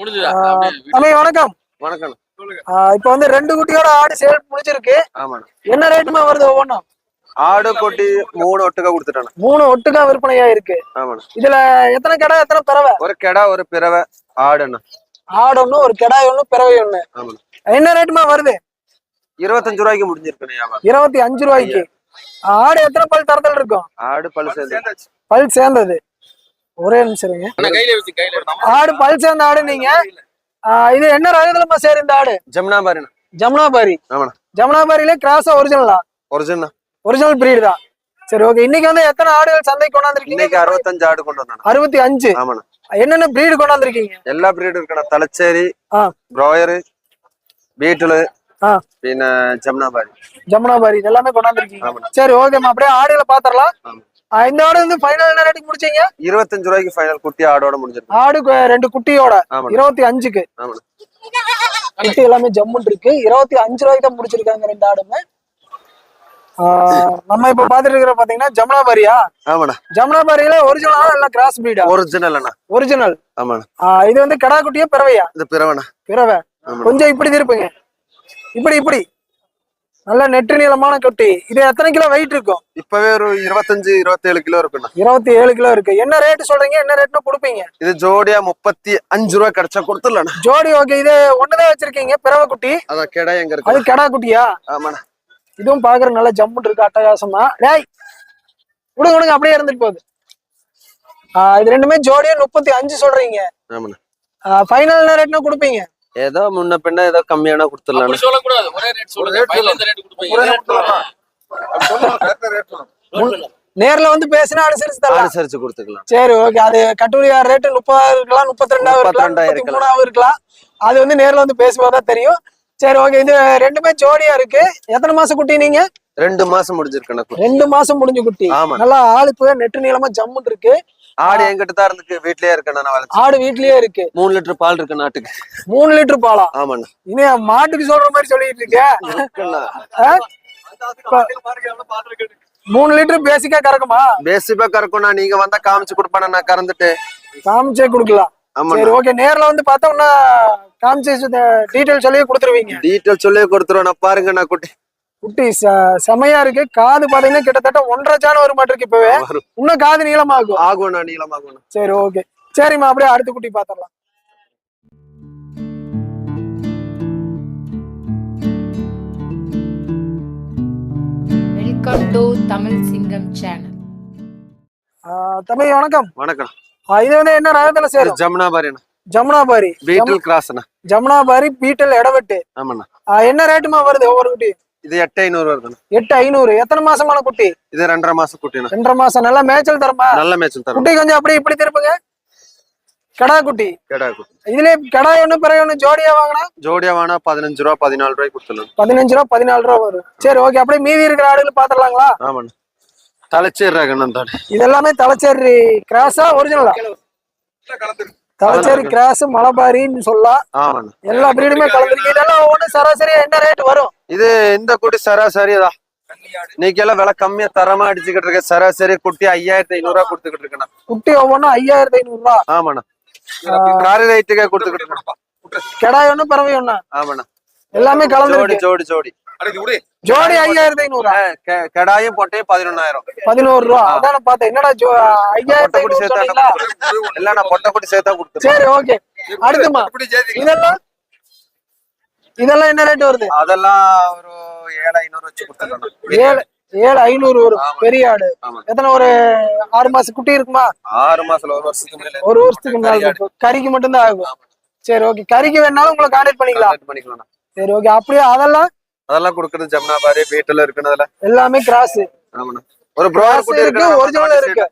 முடிஞ்சுதா? வணக்கம். வணக்கம். இப்போ வந்து ரெண்டு குட்டியோட ஆடு சேல் முடிச்சிருக்கு ஆமாண்ணா என்ன ரேட்டுமா வருது ஒவ்வொன்றும்? ஆடு கொட்டி மூணு ஒட்டுக்கா கொடுத்துட்டாண்ணா மூணு ஒட்டுக்கா விற்பனையா இருக்கு. ஆமாண்ணா இதுல எத்தனை கடை எத்தனை பிறவை? ஒரு கெடா ஒரு பிறவை ஆடுண்ணா ஆடு ஒண்ணு ஒரு கிடாய் ஒண்ணு பிறவை ஒண்ணு. என்ன ரேட்டுமா வருது? இருபத்தஞ்சு ரூபாய்க்கு முடிஞ்சிருக்குண்ணே வியாபாரம். இருபத்தி அஞ்சு ரூபாய்க்கு. ஆடு எத்தனை பல் தரத்தில் இருக்கும்? ஆடு பழு சேர்ந்து பல் சேர்ந்தது. ஒரே நிமிஷம் ஆடு பல் அந்த ஆடு நீங்க. இது என்ன ரகத்துலமா சேர் இந்த ஆடு? ஜமுனாபாரி ஜமுனாபாரி. ஜமுனாபாரியில கிராஸா ஒரிஜினலா ஒரிஜினல் ஒரிஜினல் பிரீடு தான். சரி ஓகே இன்னைக்கு வந்து எத்தனை ஆடுகள் சந்தை கொண்டாந்துருக்கீங்க? இன்னைக்கு அறுபத்தஞ்சு ஆடு கொண்டு வந்தாங்க அறுபத்தி அஞ்சு. ஆமாண்ணா. என்னென்ன பிரீடு கொண்டாந்து இருக்கீங்க எல்லா பிரீடும் இருக்கணும் தலைச்சேரி ப்ரோயரு பீட்டிலு பின்ன ஜமுனாபாரி. ஜமுனாபாரி எல்லாமே கொண்டாந்து இருக்கீங்க சரி ஓகேம்மா அப்படியே ஆடுகளை பாத்திரலாம் இந்த ஆடு வந்து ஃபைனல் என்ன முடிச்சீங்க? இருபத்தஞ்சு ரூபாய்க்கு ஃபைனல் குட்டி ஆடோட முடிஞ்சிருக்கு. ஆடு ரெண்டு குட்டியோட. இருபத்தி அஞ்சுக்கு. குட்டி எல்லாமே ஜம்முன் இருக்கு. இருபத்தி அஞ்சு ரூபாய்க்கு தான் முடிச்சிருக்காங்க ரெண்டு ஆடுமே. நம்ம இப்ப பாத்துட்டு இருக்கிற பாத்தீங்கன்னா ஜமுனாபாரியா? ஆமாண்ணா. ஜமுனாபாரியில ஒரிஜினலா இல்ல கிராஸ் பிரீடா ஒரிஜினல் ஒரிஜினல் ஆமாண்ணா. இது வந்து கடா குட்டியா பிறவையா? இந்த பிறவைண்ணா. பிறவை. கொஞ்சம் இப்படி இருப்பீங்க இப்படி இப்படி. நல்ல நெட்டு நீளமான குட்டி இது எத்தனை கிலோ வெயிட் இருக்கும்? இப்பவே ஒரு இருபத்தஞ்சு இருபத்தேழு கிலோ இருக்குண்ணா. இருபத்தி ஏழு கிலோ இருக்கு. என்ன ரேட் சொல்றீங்க? என்ன ரேட்னு கொடுப்பீங்க? இது ஜோடியா முப்பத்தி அஞ்சு ரூபா கிடைச்சா கொடுத்துடலாண்ணா. ஜோடி ஓகே இது ஒண்ணுதான் வச்சிருக்கீங்க? பிறவை குட்டி அதான் கெடா எங்க அது இருக்கு? கெடா குட்டியா ஆமாண்ணா. இதுவும் பாக்குற நல்ல ஜம்முன் இருக்கு. அட்டகாசமா. டேய் விடுங்க விடுங்க. அப்படியே இருந்துட்டு போகுது. இது ரெண்டுமே ஜோடியா முப்பத்தி அஞ்சு சொல்றீங்க. ஆமாண்ணா. ஃபைனல் ரேட்னா கொடுப்பீங்க? ஏதோ முன்ன பின்ன ஏதோ கம்மியானா அப்படி கொடுத்துடலாண்ணா சொல்லக்கூடாது. ஒரே ரேட் சொல்லுங்க. ஃபைனல் இந்த ரேட் கொடுப்பீங்க நேர்ல வந்து பேசினா அனுசரிச்சு தரலாம். அனுசரிச்சு கொடுத்துக்கலாம். சரி ஓகே அது கட்டுரையார் ரேட்டு முப்பதாயிரம் இருக்கலாம் முப்பத்தி ரெண்டாயிரம் இருக்கலாம். மூணாயிரம் இருக்கலாம். அது வந்து நேர்ல வந்து பேசும்போது தெரியும். சரி ஓகே இது ரெண்டுமே ஜோடியா இருக்கு. எத்தனை மாசம் குட்டி நீங்க? ரெண்டு மாசம் முடிஞ்சிருக்குண்ணா குட்டி. ரெண்டு மாசம் முடிஞ்ச குட்டி. ஆமா. நல்லா ஆளுப்பு நெட்டு நீளமா ஜம்முன் இருக்கு. ஆடு என்கிட்ட தான் இருந்துக்கு வீட்லயே இருக்கேன் நான் ஆடு வீட்லயே இருக்கு. மூணு லிட்டர் பால் இருக்கு நாட்டுக்கு. மூணு லிட்டர் பாலா? ஆமாண்ணா. இனி மாட்டுக்கு சொல்ற மாதிரி சொல்லிட்டு இருக்க. மூணு லிட்டர் பேசிக்கா கறக்குமா? பேசிப்பா கறக்கும்ண்ணா. நீங்க வந்தா காமிச்சு கொடுப்பாண்ணா. நான் கறந்துட்டு. காமிச்சே கொடுக்கலாம். சரி ஓகே நேர்ல வந்து பார்த்தோம்னா காமிச்சு டீட்டெயில் சொல்லி கொடுத்துருவீங்க. டீட்டெயில் சொல்லி கொடுத்துருவேன் நான் பாருங்கண்ணா குட்டி. குட்டி ச- செமையா இருக்கு. காது பாத்தீங்கன்னா கிட்டத்தட்ட ஒன்றரை சாணம் வரும் மாட்டிருக்கு இப்பவே. வரும். இன்னும் காது நீளமாகும். ஆகும்ண்ணா நீளமாகும்ண்ணா சரி ஓகே. சரிம்மா அப்படியே அடுத்த குட்டி பாத்திரலாம் வெல்கம் டு தமிழ் சிங்கம் சேனல் தம்பி வணக்கம். வணக்கம். இது வந்து என்ன ரகத்துல சேரும்? ஜமுனாபாரிண்ணா ஜமுனாபாரி பீட்டில் கிராஸ்ண்ணா ஜமுனாபாரி பீட்டல் இடவெட்டு ஆமாண்ணா. என்ன ரேட்டுமா வருது ஒவ்வொரு குட்டி? இது எட்டு ஐநூறு வருதுண்ணா எட்டு ஐநூறு. எத்தனை மாசமான குட்டி? இது ரெண்டரை மாசம் குட்டிண்ணா. ரெண்டரை மாசம். நல்லா மேய்ச்சல் தரமா? நல்ல மேட்சும் தரும். குட்டி கொஞ்சம் அப்படியே இப்படி திருப்புங்க. கடா குட்டி. கேடா குட்டி. இதுலயே கடா ஒண்ணு பிறகு ஒண்ணு ஜோடியா வாங்கினா? ஜோடியா வேணா பதினஞ்சு ரூபா பதினாலு ரூபாய்க்கு கொடுத்துடலாம். பதினஞ்சு ரூபா பதினாலு ரூபா வரும். சரி ஓகே அப்படியே மீதி இருக்கிற ஆடுகள் பாத்திரலாங்களா ஆமாண்ணா. தலைச்சிடுறாங்கண்ணா அந்த ஆடு. இதெல்லாமே தலைச்சேரி கிராஸா ஒரிஜினலா தலைச்சேரி கிராஸ் மலபாரின்னு சொல்லலாம். ஆமாண்ணா. எல்லா பிரீடுமே கலந்துருக்கு. இதெல்லாம் ஒவ்வொன்றும் சராசரியா என்ன ரேட் வரும்? இது இந்த குட்டி சராசரிதான் இன்னைக்கு எல்லாம் விலை கம்மியா தரமா அடிச்சுக்கிட்டு இருக்க. சராசரி குட்டி ஐயாயிரத்தி ஐநூறு ரூபா கொடுத்துக்கிட்டு இருக்கேண்ணா. குட்டி ஒவ்வொன்றும் ஐயாயிரத்தி ஐநூறு ரூபா? ஆமாண்ணா. காரி ரைட்டுக்கே கொடுத்துக்கிட்டு இருக்கேன் கெடாய் ஒண்ணு பறவை ஒண்ணு? ஆமாண்ணா. எல்லாமே ஜோடி கலந்துருக்கு ஜோடி ஜோடி. ஜோடி ஐயாயிரத்தி ஐநூறு? கெடாயும் பொட்டையும் பதினொன்னாயிரம். பதினோரு ரூபா. அதான் நான் பார்த்தேன். என்னடா ஜோ ஐயாயிரத்தி சேர்த்தா இல்ல நான் பொட்டை குட்டி சேர்த்தா கொடுத்துருவேன் சரி ஓகே. அடுத்துமா இதெல்லாம் இதெல்லாம் என்ன ரேட் வருது? அதெல்லாம் ஒரு ஏழு ஐநூறு வச்சு கொடுத்துருக்கேன் ஏழு ஏழு ஐநூறு ஆமா. பெரிய ஆடு. எத்தனை ஒரு ஆறு மாசம் குட்டி இருக்குமா? ஆறு மாசத்துல ஒரு வருஷத்துக்கு ஒரு வருஷத்துக்கு மேல. இருக்கும். கறிக்கு மட்டும்தான் ஆகும். சரி ஓகே கறிக்கு வேணாலும் உங்களை கான்டாக்ட் பண்ணிக்கலாம். பண்ணிக்கலாம். சரி ஓகே அப்படியே அதெல்லாம் அதெல்லாம் கொடுக்கறது ஜமுனாபாரி வீட்டுல இருக்குன்னு அதுல எல்லாமே கிராஸ் ஆமாண்ணா. ஒரு இருக்கு இருக்கு ஒரிஜினல் இருக்கு.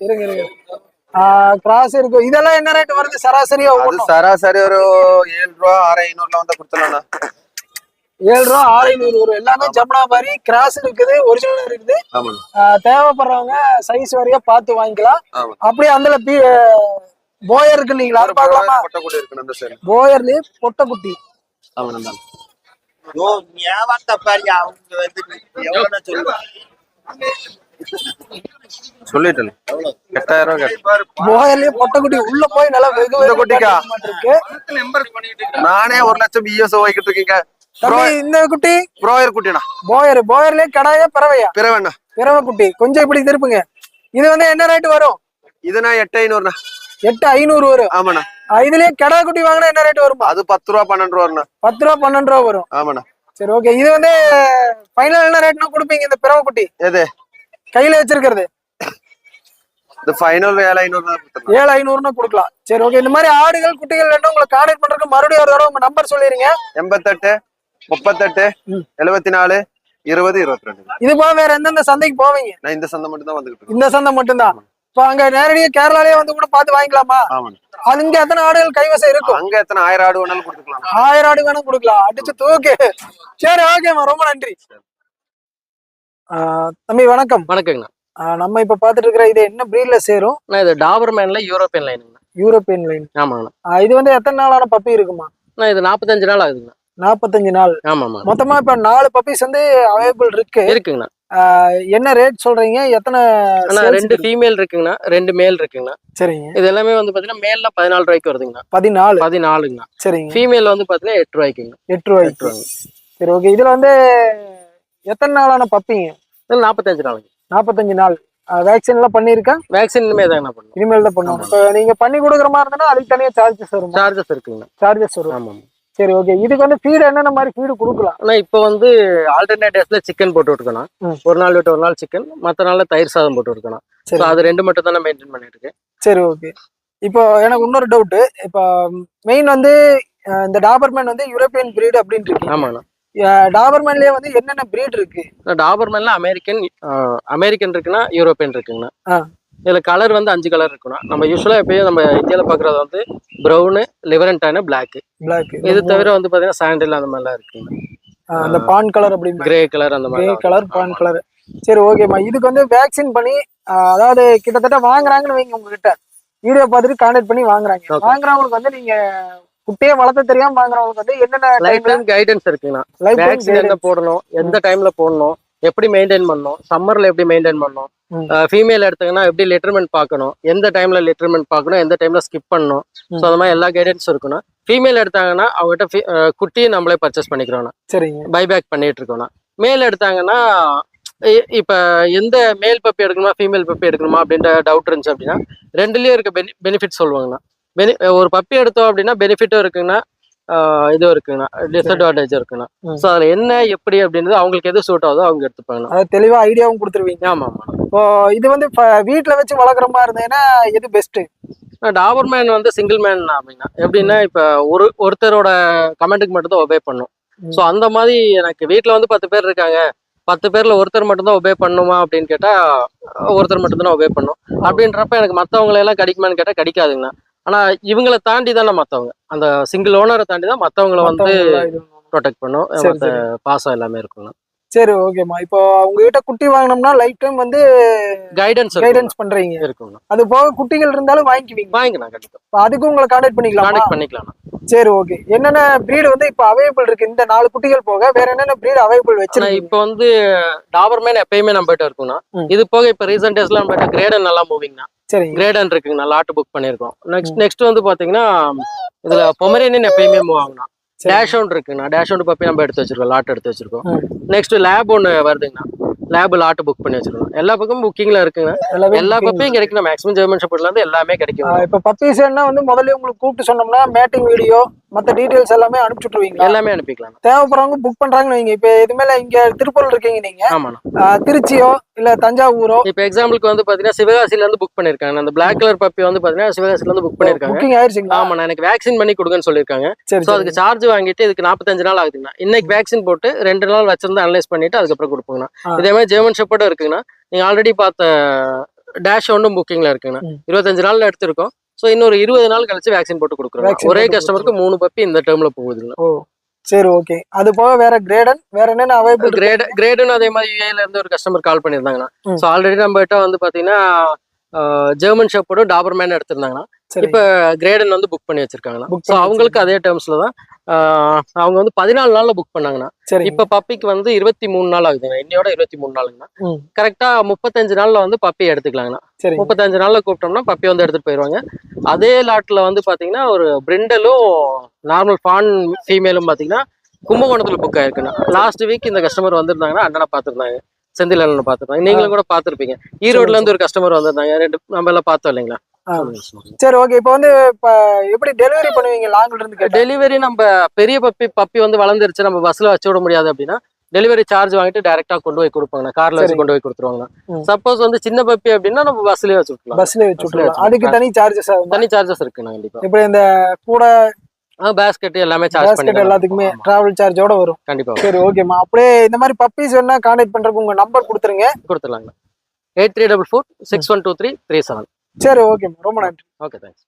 இருங்க இருங்க. கிராஸ் இருக்கு. இதெல்லாம் என்ன ரேட் வருது? சராசரியா அது ஒவ்வொன்றும்? சராசரி ஒரு ஏழு ரூபா ஆறு ஐநூறுல வந்து கொடுத்துடலாம்ண்ணா. ஏழு ரூபா ஆறு ஐநூறு வரும் எல்லாமே ஜமுனாபாரி கிராஸ் இருக்குது ஒரிஜினல் இருக்குது. தேவைப்படுறவங்க சைஸ் வரையா பார்த்து வாங்கிக்கலாம். அப்படியே அந்த பி போயர் இருக்கு இல்லைங்களா? அது பார்க்கலாமா? போயர்லயே பொட்டை குட்டி ஆமாண்ணா. யோ வியாபாரத்தை பாரு அவங்க வந்து சொல்லிட்டேன். எட்டாயிரம் ரூபாய் பொட்டக்குட்டி உள்ள போய் நல்லா வெகு குட்டிக்கா? நானே ஒரு லட்சம் பிஎஸ் வாங்கிட்டு இருக்கீங்க. இந்த குட்டி? ப்ரோயர் குட்டினா போயர் போயர்லயே கடாயா பறவையா? பிறவண்ணா பிறவை குட்டி. கொஞ்சம் இப்படி திருப்புங்க. இது வந்து என்ன ரேட் வரும்? இதுனா எட்டு ஐநூறுண்ணா. எட்டு ஐநூறு வரும். ஆமாண்ணா. இதுலயே கடா குட்டி வாங்கினா என்ன ரேட் வருமா? அது பத்து ரூபா பன்னெண்டு ரூபாண்ணா. பத்து ரூபா பன்னெண்டு ரூபா வரும். ஆமாண்ணா. சரி ஓகே இது வந்து ஃபைனல் என்ன ரேட்னா கொடுப்பீங்க இந்த பிறவை குட்டி? எது? கையில வச்சிருக்கிறது. இது ஃபைனல் ஏழு ஐநூறு ஏழு ஐநூறுன்னு கொடுக்கலாம். சரி ஓகே இந்த மாதிரி ஆடுகள் குட்டிகள் வேணும் உங்களை கான்டாக்ட் பண்றதுக்கு மறுபடியும் ஒரு தடவை உங்க நம்பர் சொல்லிருங்க. எண்பத்தெட்டு முப்பத்தெட்டு. எழுபத்தி நாலு இருபது இருபத்தி ரெண்டு இது போக வேற எந்தெந்த சந்தைக்கு போவீங்க? நான் இந்த சந்தை மட்டும் தான் இந்த சந்தை மட்டும்தான். இப்ப அங்க நேரடியா கேரளாலயே வந்து கூட பார்த்து வாங்கிக்கலாமா? இங்க எத்தனை ஆடுகள் கைவசம் இருக்கும்? அங்க எத்தனை ஆயிரம் ஆடு வேணாலும் கொடுத்துக்கலாம். ஆயிரம் ஆடு வேணும் கொடுக்கலாம். அடிச்சு தூக்கு. சரி ஓகேம்மா ரொம்ப நன்றி. தம்பி வணக்கம். வணக்கங்கண்ணா. நம்ம இப்ப பாத்துட்டு இருக்கிற இது என்ன பிரீட்ல சேரும்? இது டாபர்மேன்ல யூரோப்பியன் லைனுங்கண்ணா. European line. ஆமாங்கண்ணா. இது வந்து எத்தனை நாளான பப்பி இருக்குமா? இது நாற்பத்தஞ்சு நாள் ஆகுதுங்கண்ணா. நாற்பத்தஞ்சு நாள். ஆமாம்மா. மொத்தமா இப்ப நாலு பப்பீஸ் வந்து அவைலபிள் இருக்கு. இருக்குங்கண்ணா. என்ன ரேட் சொல்றீங்க? எத்தனை ரெண்டு? ஃபீமேல் இருக்குங்கண்ணா. ரெண்டு மேல் இருக்குங்கண்ணா. சரிங்க. இது எல்லாமே வந்து பாத்தீங்கன்னா மேல்ல பதினாலு ரூபாய்க்கு வருதுங்கண்ணா. பதினாலு. பதினாலுங்கண்ணா. சரிங்க. ஃபீமேல் வந்து பாத்தீங்கன்னா எட்டு ரூபாய்க்குங்க எட்டு ரூபாய்க்கு. சரி ஓகே இதுல வந்து எத்தனை நாளான பப்பிங்க நாற்பத்தஞ்சு நாளுங்க. நாற்பத்தஞ்சு நாள். வேக்சின் எல்லாம் பண்ணிருக்கா வேக்சின் இனிமே தாங்கண்ணா பண்ணும் இனிமேல் தான் பண்ணுவோம் இப்போ நீங்க பண்ணி கொடுக்குற மாதிரி இருந்தா அதுக்கு தனியா சார்ஜஸ் வரும்? சார்ஜஸ் இருக்குங்கண்ணா சார்ஜஸ் வரும். ஆமாம் சரி ஓகே இதுக்கு வந்து ஃபீடு என்னென்ன மாதிரி ஃபீடு கொடுக்கலாம்? ஆனா இப்போ வந்து ஆல்டர்னேட் டேஸ்ல சிக்கன் போட்டு விட்டுக்கணும். ஒரு நாள் விட்டு ஒரு நாள் சிக்கன் மற்ற நாள்ல தயிர் சாதம் போட்டு விட்டுக்கணும் ஸோ சரி. அது ரெண்டு மட்டும் தான் மெயின்டைன் பண்ணிட்டு இருக்கேன். சரி ஓகே இப்போ எனக்கு இன்னொரு டவுட் இப்போ மெயின் வந்து இந்த டாபர்மேன் வந்து யூரோப்பியன் பிரீடு அப்படின்னு இருக்கு ஆமாண்ணா. டாபர்மேன்லயே வந்து என்னென்ன பிரீட் இருக்கு? டாபர்மேன்ல அமெரிக்கன் அமெரிக்கன் இருக்குன்னா யூரோப்பியன் இருக்குங்கண்ணா. இதுல கலர் வந்து அஞ்சு கலர் இருக்கணும் நம்ம யூஸ்வலா எப்பயும் நம்ம இந்தியால பாக்குறது வந்து ப்ரௌனு லிவரண்டான பிளாக் பிளாக் இது தவிர வந்து பாத்தீங்கன்னா சாண்டில் அந்த மாதிரிலாம் இருக்குங்க அந்த பான் கலர் அப்படின்னு கிரே கலர் அந்த மாதிரி கலர் பான் கலர் சரி ஓகேம்மா இதுக்கு வந்து வேக்சின் பண்ணி அதாவது கிட்டத்தட்ட வாங்குறாங்கன்னு வைங்க உங்ககிட்ட. வீடியோ பார்த்துட்டு கான்டாக்ட் பண்ணி வாங்குறாங்க. வாங்குறவங்களுக்கு வந்து நீங்க குட்டியே வளர்த்த தெரியாம வாங்குறவங்களுக்கு வந்து என்னென்ன லைஃப் டைம் கைடன்ஸ் இருக்குங்கண்ணா வேக்சின் எங்க போடணும்? எந்த டைம்ல போடணும்? எப்படி மெயின்டைன் பண்ணணும்? சம்மர்ல எப்படி மெயின்டைன் பண்ணணும்? ம். ஃபீமேல் எடுத்தீங்கன்னா எப்படி லெட்டர்மெண்ட் பார்க்கணும்? எந்த டைம்ல லெட்டர்மெண்ட் பார்க்கணும்? எந்த டைம்ல ஸ்கிப் பண்ணணும்? ஸோ. அந்த மாதிரி எல்லா கைடன்ஸும் இருக்கணும் ஃபீமேல் எடுத்தாங்கன்னா அவங்ககிட்ட fe- அஹ் குட்டியை நம்மளே பர்ச்சேஸ் பண்ணிக்கிறோம் சரிங்க. பைபேக் பண்ணிட்டு இருக்கோம்னா மேல் எடுத்தாங்கன்னா இப்ப எந்த மேல் பப்பி எடுக்கணுமா? ஃபீமேல் பப்பி எடுக்கணுமா? அப்படின்ற டவுட் இருந்துச்சு அப்படின்னா ரெண்டுலயும் இருக்க பெனி பெனிஃபிட் சொல்லுவாங்கண்ணா. பெனி ஒரு பப்பி எடுத்தோம் அப்படின்னா பெனிஃபிட்டும் இருக்குங்கண்ணா. இதுவும் இருக்குங்கண்ணா. டிஸ்அட்வான்டேஜ் இருக்குண்ணா. ஸோ அதுல என்ன எப்படி அப்படின்றது அவங்களுக்கு எது சூட் ஆகுதோ அவங்க எடுத்துப்பாங்கண்ணா. அதாவது தெளிவா ஐடியாவும் கொடுத்துருவீங்க. ஆமா ஆமா இப்போ இது வந்து வீட்ல வச்சு வளர்க்குற மாதிரி இருந்ததுன்னா எது பெஸ்ட் டாபர் மேன் வந்து சிங்கிள் மேன் அப்படின்னா. எப்படின்னா இப்ப ஒரு ஒருத்தரோட கமெண்ட்டுக்கு மட்டும் தான் ஒபே பண்ணும். ஸோ அந்த மாதிரி எனக்கு வீட்டில் வந்து பத்து பேர் இருக்காங்க. பத்து பேர்ல ஒருத்தர் மட்டும் தான் ஒபே பண்ணுமா அப்படின்னு கேட்டா ஒருத்தர் மட்டும் தான் ஒபே பண்ணும். அப்படின்றப்ப எனக்கு மற்றவங்களை எல்லாம் கடிக்குமான்னு கேட்டா கடிக்காதுங்கண்ணா. ஆனா இவங்களை தாண்டி தானே மற்றவங்க அந்த சிங்கிள் ஓனரை தாண்டி தான் மற்றவங்களை வந்து மத்தவங்கள பண்ணுவாங்க. ப்ரொடெக்ட் பண்ணும். பாசம் எல்லாமே இருக்குங்கண்ணா சரி ஓகேம்மா இப்போ உங்ககிட்ட குட்டி வாங்கினோம்னா லைஃப் டைம் வந்து கைடன்ஸ் கைடன்ஸ் பண்றீங்க. இருக்குங்கண்ணா அது போக குட்டிகள் இருந்தாலும் வாங்கிக்குவீங்க வாங்கிக்கலாம் கண்டிப்பா. இப்ப அதுக்கும் உங்களை கான்டாக்ட் பண்ணிக்கலாம்? கான்டெக்ட் பண்ணிக்கலாம்ண்ணா சரி ஓகே என்னென்ன பிரீடு வந்து இப்ப அவைலபிள் இருக்கு? இந்த நாலு குட்டிகள் போக வேற என்னென்ன பிரீடு அவைலபிள் வச்சிருக்கீங்க? இப்போ வந்து டாபர்மேன் எப்பயுமே நம்ம கிட்ட இருக்கும்னா. இது போக இப்போ ரீசெண்ட் டேஸ்ல நம்ம கிட்ட கிரேடன் நல்லா மூவிங்னா சரிங்க. கிரேடன் இருக்குங்கண்ணா லாட் புக் பண்ணியிருக்கோம். நெக்ஸ்ட் நெக்ஸ்ட் வந்து பாத்தீங்கன்னா இதுல பொமரேனியன் எப்பயுமே மூவ் சரி. டேஷ் ஒன்று இருக்குங்கண்ணா டேஷ் ஒன்று பப்பி நம்ம எடுத்து வச்சிருக்கோம் லாட் எடுத்து வச்சிருக்கோம். நெக்ஸ்ட் லேப் ஒன்று வருதுங்கண்ணா. லேப் லாட் புக் பண்ணி வச்சிருக்கோம். எல்லா பக்கமும் புக்கிங்ல இருக்குங்க. எல்லா. பப்பியும் கிடைக்கும் மேக்ஸிமம் ஜெர்மன் ஷெப்பர்ட்ல இருந்து எல்லாமே கிடைக்கும் இப்ப பப்பீஸ் வந்து முதல்ல உங்களுக்கு கூப்பிட்டு சொன்னோம்னா மேட்டிங் வீடியோ மத்த டீடைல்ஸ் எல்லாமே அனுப்பிச்சுட்ருவீங்க எல்லாமே அனுப்பிக்கலாம். தேவைப்படுறவங்க புக் பண்றாங்கன்னு வைங்க. இப்ப இது மேல இங்க திருப்பூர்ல இருக்கீங்க நீங்க. திருச்சியோ இல்ல தஞ்சாவூரோ? இப்போ எக்ஸாம்பிளுக்கு வந்து பாத்தீங்கன்னா சிவகாசில இருந்து புக் பண்ணிருக்காங்க. அந்த பிளாக் கலர் பப்பி வந்து பாத்தீங்கன்னா சிவகாசில இருந்து புக் பண்ணிருக்காங்க. புக்கிங் ஆயிருச்சுங்களா? ஆமாண்ணா எனக்கு வேக்சின் பண்ணி கொடுங்கன்னு ஸோ சரி அதுக்கு சார்ஜ் வாங்கிட்டு இதுக்கு நாற்பத்தஞ்சு நாள் ஆகுதுங்கண்ணா இன்னைக்கு வேக்சின் போட்டு ரெண்டு நாள் வச்சிருந்து அனலைஸ் பண்ணிட்டு அதுக்கப்புறம் கொடுப்போங்கண்ணா. இதே மாதிரி ஜெர்மன் ஷெப்பர்டும் இருக்குங்கண்ணா. நீங்க ஆல்ரெடி பார்த்த டேஷ் ஒன்றும் புக்கிங்ல இருக்குங்கண்ணா. இருபத்தஞ்சு நாள்ல எடுத்திருக்கோம். ஸோ இன்னொரு இருபது நாள் கழிச்சு வேக்சின் போட்டு கொடுக்குறோம். ஒரே கஸ்டமருக்கு மூணு பப்பி இந்த டேர்ம்ல போகுதுங்க. சரி ஓகே அது போக வேற கிரேடன் வேற என்னென்ன அவைலபிள் கிரேட் கிரேடுன்னு அதே மாதிரி யூஏல இருந்து ஒரு கஸ்டமர் கால் பண்ணியிருந்தாங்கண்ணா. ம். ஸோ ஆல்ரெடி நம்ம கிட்ட வந்து பாத்தீங்கன்னா ஜெர்மன் ஷெப்பர்டும் டாபர் மேன் எடுத்திருந்தாங்கண்ணா. இப்ப கிரேடன் வந்து புக் பண்ணி வச்சிருக்காங்கண்ணா Book ஸோ அவங்களுக்கு அதே டேர்ம்ஸ்ல தான் அவங்க வந்து பதினாலு நாள்ல புக் பண்ணாங்கண்ணா. சரி இப்ப பப்பிக்கு வந்து இருபத்தி மூணு நாள் ஆகுதுங்க. இன்னையோட இருபத்தி மூணு நாளுங்கண்ணா. ம். கரெக்டா முப்பத்தஞ்சு நாள்ல வந்து பப்பி எடுத்துக்கலாங்கண்ணா. முப்பத்தஞ்சு நாள்ல கூப்பிட்டோம்னா பப்பி வந்து எடுத்துட்டு போயிடுவாங்க அதே லாட்ல வந்து பாத்தீங்கன்னா ஒரு பிரிண்டலும் நார்மல் ஃபான் ஃபீமேலும் பாத்தீங்கன்னா கும்பகோணத்துல புக் ஆயிருக்குண்ணா. லாஸ்ட் வீக் இந்த கஸ்டமர் வந்திருந்தாங்கன்னா அண்ணனை பாத்துருந்தாங்க செந்தில் அண்ணனை பாத்துருந்தாங்க நீங்களும் கூட பாத்திருப்பீங்க ஈரோட்ல இருந்து ஒரு கஸ்டமர் வந்திருந்தாங்க. ரெண்டு நம்ம எல்லாம் பார்த்தோம் இல்லைங்களா. சரி. ஓகே இப்போ வந்து இப்ப எப்படி டெலிவரி பண்ணுவீங்க? லாங்ல இருந்து டெலிவரி நம்ம பெரிய பப்பி பப்பி வந்து வளர்ந்துருச்சு. நம்ம பஸ்ல வச்சு விட முடியாது அப்படின்னா டெலிவரி சார்ஜ் வாங்கிட்டு டைரக்டா கொண்டு போய் கொடுப்பாங்க. கார்ல வச்சு. கொண்டு போய் கொடுத்துருவாங்க. சப்போஸ் வந்து சின்ன பப்பி அப்படின்னா நம்ம பஸ்லயே வச்சு விட்டுலாம் பஸ்ல வச்சு வச்சு அதுக்கு தனி சார்ஜஸ் தனி சார்ஜஸ் இருக்குண்ணா கண்டிப்பா. இப்படி இந்த கூட பேஸ்கெட் எல்லாமே சார்ஜ் பண்ணி எல்லாத்துக்குமே டிராவல் சார்ஜோட வரும். கண்டிப்பா சரி ஓகேம்மா அப்படியே இந்த மாதிரி பப்பீஸ் வேணா கான்டாக்ட் பண்றதுக்கு உங்க நம்பர் கொடுத்துருங்க. கொடுத்துடலாங்க. Eight three double four six one two three three seven சரி ஓகே ரொம்ப நன்றி. Okay thanks